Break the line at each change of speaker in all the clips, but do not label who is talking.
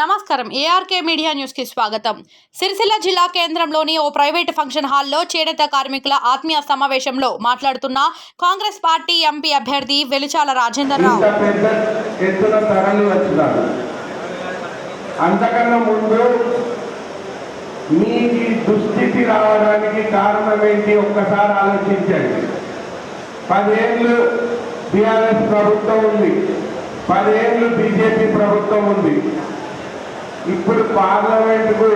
నమస్కారం. ARK media న్యూస్కి స్వాగతం. సిరిసిల్ల జిల్లా కేంద్రంలోని ఓ ప్రైవేటు ఫంక్షన్ హాల్లో చేనేత కార్మికుల ఆత్మీయ సమావేశంలో మాట్లాడుతున్న కాంగ్రెస్ పార్టీ ఎంపీ అభ్యర్థి వెలిచాల రాజేందర్ రావు
అంతకన్నా ముందు మీకు దుస్థితి రావడానికి కారణం ఏంటి? ఒక్కసారి ఆలోచించండి. పదేళ్ళు బీఆర్ఎస్ ప్రభుత్వం ఉంది. పదేళ్ళు బీజేపీ ప్రభుత్వం ఉంది. ఇప్పుడు పార్లమెంటుకు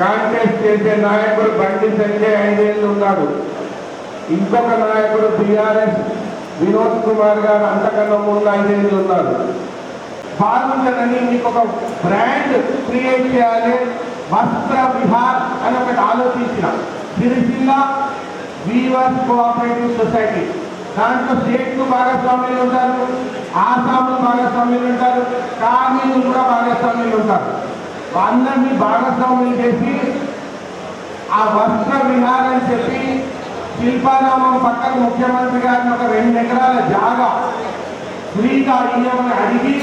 కాంటెస్ట్ చేసే నాయకుడు బండి సంజయ్ ఐదేళ్ళు ఉన్నాడు. ఇంకొక నాయకుడు బీఆర్ఎస్ వినోద్ కుమార్ గారు అంతకన్నా ముందు ఐదేళ్ళు ఉన్నారు. బాగుంటుందని మీకు ఒక బ్రాండ్ క్రియేట్ చేయాలి. వస్త్ర విహార్ అని ఒకటి ఆలోచించిన. Sircilla weavers cooperative society. దాంట్లో స్టేట్లు భాగస్వామ్యులు ఉంటారు ఆసాములు భాగస్వామ్యులు ఉంటారు కార్మికులు కూడా భాగస్వామ్యులు ఉంటారు. అందరినీ భాగస్వామ్యం చేసి ఆ వస్త్ర విహార్ అని చెప్పి శిల్పారామం పక్కన ముఖ్యమంత్రి గారిని ఒక రెండు ఎకరాల జాగా ఫ్రీగా ఇయ్యమని అడిగి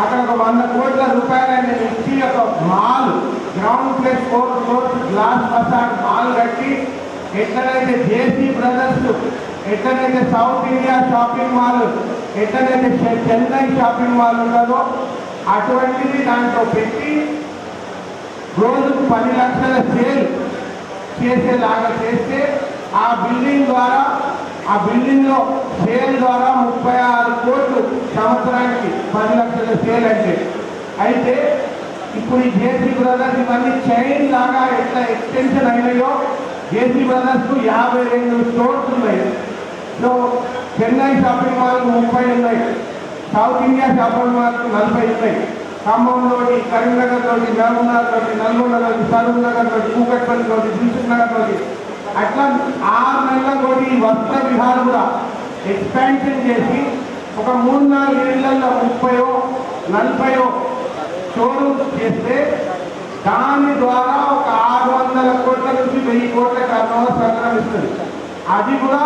అక్కడ ఒక వంద కోట్ల రూపాయలని ఇచ్చి ఒక mall ground place four floors glass facade mall కట్టి ఎక్కడైతే జేసీ బ్రదర్స్ ఎక్కడైతే సౌత్ ఇండియా షాపింగ్ మాల్ ఎక్కడైతే చెన్నై షాపింగ్ మాల్ ఉండదో అటువంటిది దాంట్లో పెట్టి రోజుకు పది లక్షల సేల్ చేసేలాగా చేస్తే ఆ బిల్డింగ్ ద్వారా ఆ బిల్డింగ్లో సేల్ ద్వారా ముప్పై ఆరు కోట్లు సంవత్సరానికి పది లక్షల సేల్ అంటే. అయితే ఇప్పుడు ఈ జేసీ బ్రదర్స్ ఇవన్నీ చైన్ లాగా ఎట్లా ఎక్స్టెన్షన్ అయినాయో జేసీ బ్రదర్స్కు యాభై రెండు స్టోర్స్ ఉన్నాయి. సో చెన్నై షాపింగ్ మాల్ ముప్పై ఉన్నాయి. సౌత్ ఇండియా షాపింగ్ మాల్ నలభై ఉన్నాయి ఖమ్మంలోని కరీంనగర్లోని మహబూబ్నగర్లోని నల్గొండలోని సరూర్ నగర్లోని కూకట్పల్లిలోని దిల్సుఖ్ నగర్లోని అట్లా ఆరు నెలలతోటి ఈ వస్త్ర విహారం కూడా ఎక్స్పాన్షన్ చేసి ఒక మూడు నాలుగు ఏళ్ళలో ముప్పయో నలభయో షోరూమ్స్ చేస్తే దాని ద్వారా ఒక ఆరు వందల కోట్ల నుంచి వెయ్యి కోట్ల టర్నోవర్ సంక్రమిస్తుంది అది కూడా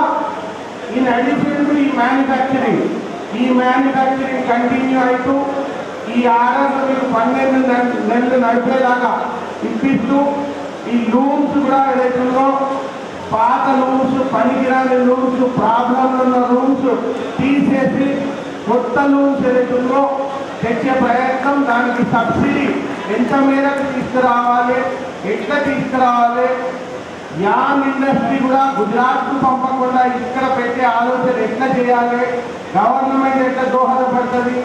ఇన్ అడిషన్ టు ఈ మ్యానుఫ్యాక్చరింగ్ ఈ మ్యానుఫ్యాక్చరింగ్ కంటిన్యూ అవుతూ ఈ ఆర్డర్ మీరు పన్నెండు నెలలు నడిపేలాగా ఇప్పిస్తూ ఈ లూమ్స్ కూడా ఏదైతుందో పాత లూమ్స్ పనికిరాని లూమ్స్ ప్రాబ్లంలు ఉన్న లూమ్స్ తీసేసి కొత్త లూమ్స్ ఏదైతుందో తెచ్చే ప్రయత్నం దానికి సబ్సిడీ ఎంత మేరకు తీసుకురావాలి ఎట్లా తీసుకురావాలి యామ్ ఇండస్ట్రీ కూడా గుజరాత్కు పంపకుండా ఇక్కడ పెట్టే ఆలోచన ఎట్లా చేయాలి? గవర్నమెంట్ ఎట్లా దోహదపడుతుంది?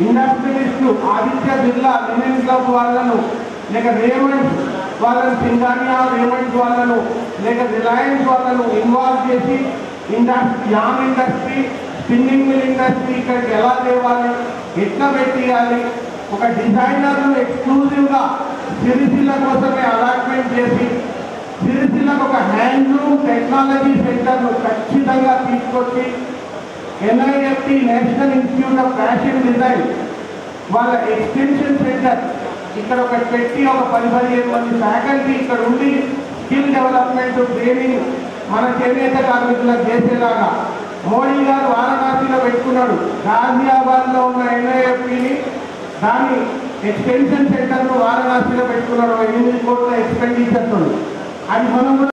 Industrialist Aditya Birla linen club వాళ్ళను లేక రేమండ్స్ వాళ్ళను సింగానియా రేమండ్స్ వాళ్ళను లేక రిలయన్స్ వాళ్ళను ఇన్వాల్వ్ చేసి industry yarn industry spinning mill industry ఇక్కడికి ఎలా తేవాలి? ఎట్లా పెట్టియాలి? ఒక డిజైనర్ను ఎక్స్క్లూజివ్గా సిరిసిల్ల కోసమే అలాట్మెంట్ చేసి సిరిసిల్లకు ఒక హ్యాండ్లూమ్ టెక్నాలజీ సెంటర్ను ఖచ్చితంగా తీసుకొచ్చి NIFT national institute of fashion design వాళ్ళ ఎక్స్టెన్షన్ సెంటర్ ఇక్కడ ఒక పెట్టి ఒక పది పదిహేను మంది ఫ్యాకల్టీ ఇక్కడ ఉండి స్కిల్ డెవలప్మెంట్ ట్రైనింగ్ మన చేనేత కార్మికులకు చేసేలాగా. మోడీ గారు వారణాసిలో పెట్టుకున్నాడు. గాజియాబాద్లో ఉన్న ఎన్ఐఎఫ్టిని దాన్ని ఎక్స్టెన్షన్ సెంటర్ను వారణాసిలో పెట్టుకున్నాడు. ఎనిమిది కోట్ల ఎక్స్పెండిచర్తో అది మనం కూడా